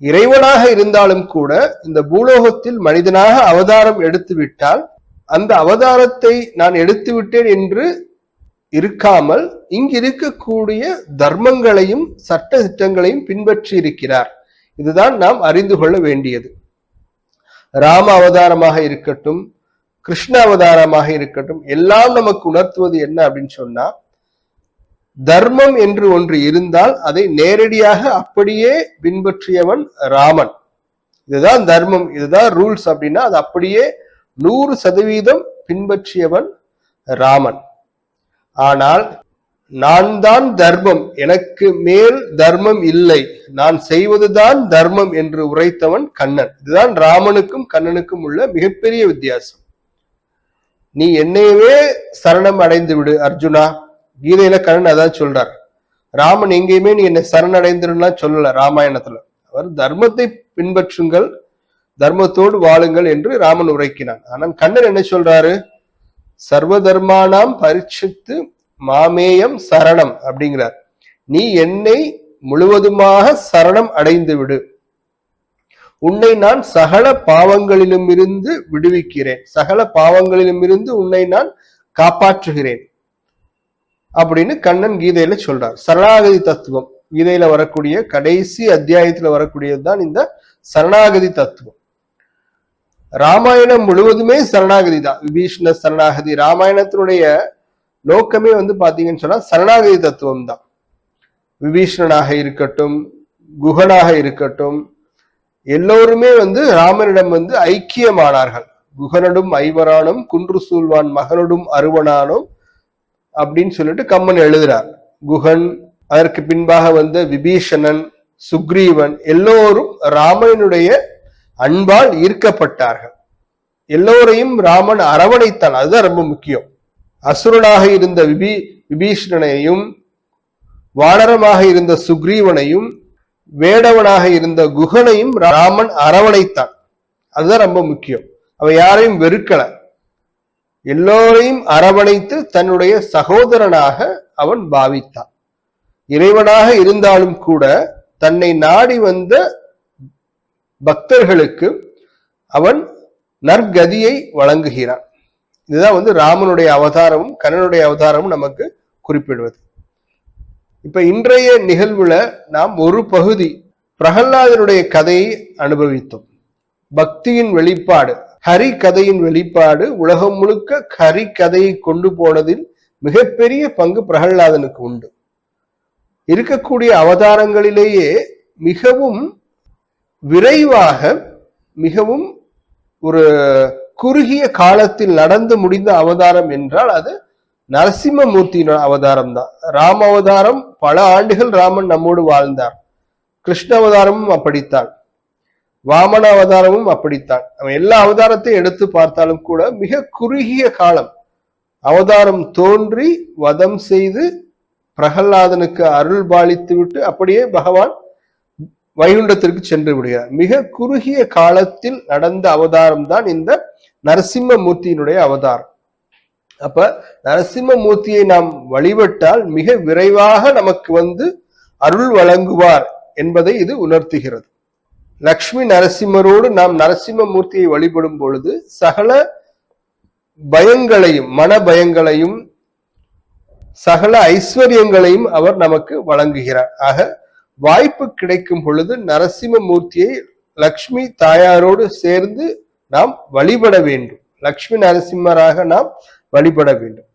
இறைவனாக இருந்தாலும் கூட இந்த பூலோகத்தில் மனிதனாக அவதாரம் எடுத்துவிட்டால் அந்த அவதாரத்தை நான் எடுத்து விட்டேன் என்று இருக்காமல் இங்கு இருக்கக்கூடிய தர்மங்களையும் சட்ட திட்டங்களையும் பின்பற்றி இருக்கிறார் இதுதான் நாம் அறிந்து கொள்ள வேண்டியது. ராம அவதாரமாக இருக்கட்டும் கிருஷ்ண அவதாரமாக இருக்கட்டும் எல்லாம் நமக்கு உணர்த்துவது என்ன அப்படின்னு சொன்னா தர்மம் என்று ஒன்று இருந்தால் அதை நேரடியாக அப்படியே பின்பற்றியவன் ராமன். இதுதான் தர்மம் இதுதான் ரூல்ஸ் அப்படின்னா அது அப்படியே நூறு சதவீதம் பின்பற்றியவன் ராமன். ஆனால் நான் தான் தர்மம் எனக்கு மேல் தர்மம் இல்லை. நான் செய்வதுதான் தர்மம் என்று உரைத்தவன் கண்ணன். இதுதான் ராமனுக்கும் கண்ணனுக்கும் உள்ள மிகப்பெரிய வித்தியாசம். நீ என்னையவே சரணம் அடைந்து விடு அர்ஜுனா. கீதையில கண்ணன் அதான் சொல்றார். ராமன் எங்கேயுமே நீ என்னை சரணடைந்துருன்னா சொல்லல ராமாயணத்துல. அவர் தர்மத்தை பின்பற்றுங்கள் தர்மத்தோடு வாழுங்கள் என்று ராமன் உரைக்கினான். ஆனால் கண்ணன் என்ன சொல்றாரு? சர்வ தர்மானாம் பரிட்சித்து மாமேயம் சரணம் அப்படிங்கிறார். நீ என்னை முழுவதுமாக சரணம் அடைந்து விடு உன்னை நான் சகல பாவங்களிலும் இருந்து விடுவிக்கிறேன். சகல பாவங்களிலும் இருந்து உன்னை நான் காப்பாற்றுகிறேன். அப்படின்னு கண்ணன் கீதையில சொல்றார். சரணாகதி தத்துவம். கீதையில வரக்கூடிய கடைசி அத்தியாயத்துல வரக்கூடியதுதான் இந்த சரணாகதி தத்துவம். ராமாயணம் முழுவதுமே சரணாகதி தான். விபீஷ்ண சரணாகதி ராமாயணத்தினுடைய நோக்கமே வந்து பாத்தீங்கன்னு சொன்னா சரணாகதி தத்துவம் தான். விபீஷ்ணனாக இருக்கட்டும் குகனாக இருக்கட்டும் எல்லோருமே வந்து ராமனிடம் வந்து ஐக்கியமானார்கள். குகனடும் ஐவரானும் குன்று சூழ்வான் மகனடும் அருவனானும் அப்படின்னு சொல்லிட்டு கம்மன் எழுதுறார். குகன் அதற்கு பின்பாக வந்த விபீஷணன் சுக்ரீவன் எல்லோரும் ராமனுடைய அன்பால் ஈர்க்கப்பட்டார்கள். எல்லோரையும் ராமன் அரவணைத்தான். அதுதான் ரொம்ப முக்கியம். அசுரனாக இருந்த விபீ விபீஷணனையும் வானரமாக இருந்த சுக்ரீவனையும் வேடவனாக இருந்த குகனையும் ராமன் அரவணைத்தான். அதுதான் ரொம்ப முக்கியம். அவ யாரையும் வெறுக்கல. எல்லோரையும் அரவணைத்து தன்னுடைய சகோதரனாக அவன் பாவித்தான். இறைவனாக இருந்தாலும் கூட தன்னை நாடி வந்த பக்தர்களுக்கு அவன் நற்கதியை வழங்குகிறான். இதுதான் வந்து ராமனுடைய அவதாரமும் கண்ணனுடைய அவதாரமும் நமக்கு குறிப்பிடுவது. இப்ப இன்றைய நிகழ்வுல நாம் ஒரு பகுதி பிரகல்லாதனுடைய கதையை அனுபவித்தோம். பக்தியின் வெளிப்பாடு. ஹரி கதையின் வெளிப்பாடு உலகம் முழுக்க ஹரி கதையை கொண்டு போனதில் மிகப்பெரிய பங்கு பிரகல்லாதனுக்கு உண்டு. இருக்கக்கூடிய அவதாரங்களிலேயே மிகவும் விரைவாக மிகவும் ஒரு குறுகிய காலத்தில் நடந்து முடிந்த அவதாரம் என்றால் அது நரசிம்மமூர்த்தியின் அவதாரம் தான். ராம அவதாரம் பல ஆண்டுகள் ராமன் நம்மோடு வாழ்ந்தார். கிருஷ்ண அவதாரமும் அப்படித்தான். வாமன அவதாரமும் அப்படித்தான். அவன் எல்லா அவதாரத்தையும் எடுத்து பார்த்தாலும் கூட மிக குறுகிய காலம் அவதாரம் தோன்றி வதம் செய்து பிரகல்லாதனுக்கு அருள் பாலித்து விட்டு அப்படியே பகவான் வைகுண்டத்திற்கு சென்று விடுகிறார். மிக குறுகிய காலத்தில் நடந்த அவதாரம் தான் இந்த நரசிம்மமூர்த்தியினுடைய அவதாரம். அப்ப நரசிம்மமூர்த்தியை நாம் வழிபட்டால் மிக விரைவாக நமக்கு வந்து அருள் வழங்குவார் என்பதை இது உணர்த்துகிறது. லக்ஷ்மி நரசிம்மரோடு நாம் நரசிம்மமூர்த்தியை வழிபடும் பொழுது சகல பயங்களையும் மன பயங்களையும் சகல ஐஸ்வர்யங்களையும் அவர் நமக்கு வழங்குகிறார். ஆக வாய்ப்பு கிடைக்கும் பொழுது நரசிம்மமூர்த்தியை லக்ஷ்மி தாயாரோடு சேர்ந்து நாம் வழிபட வேண்டும். லக்ஷ்மி நரசிம்மராக நாம் வழிபட வேண்டும்.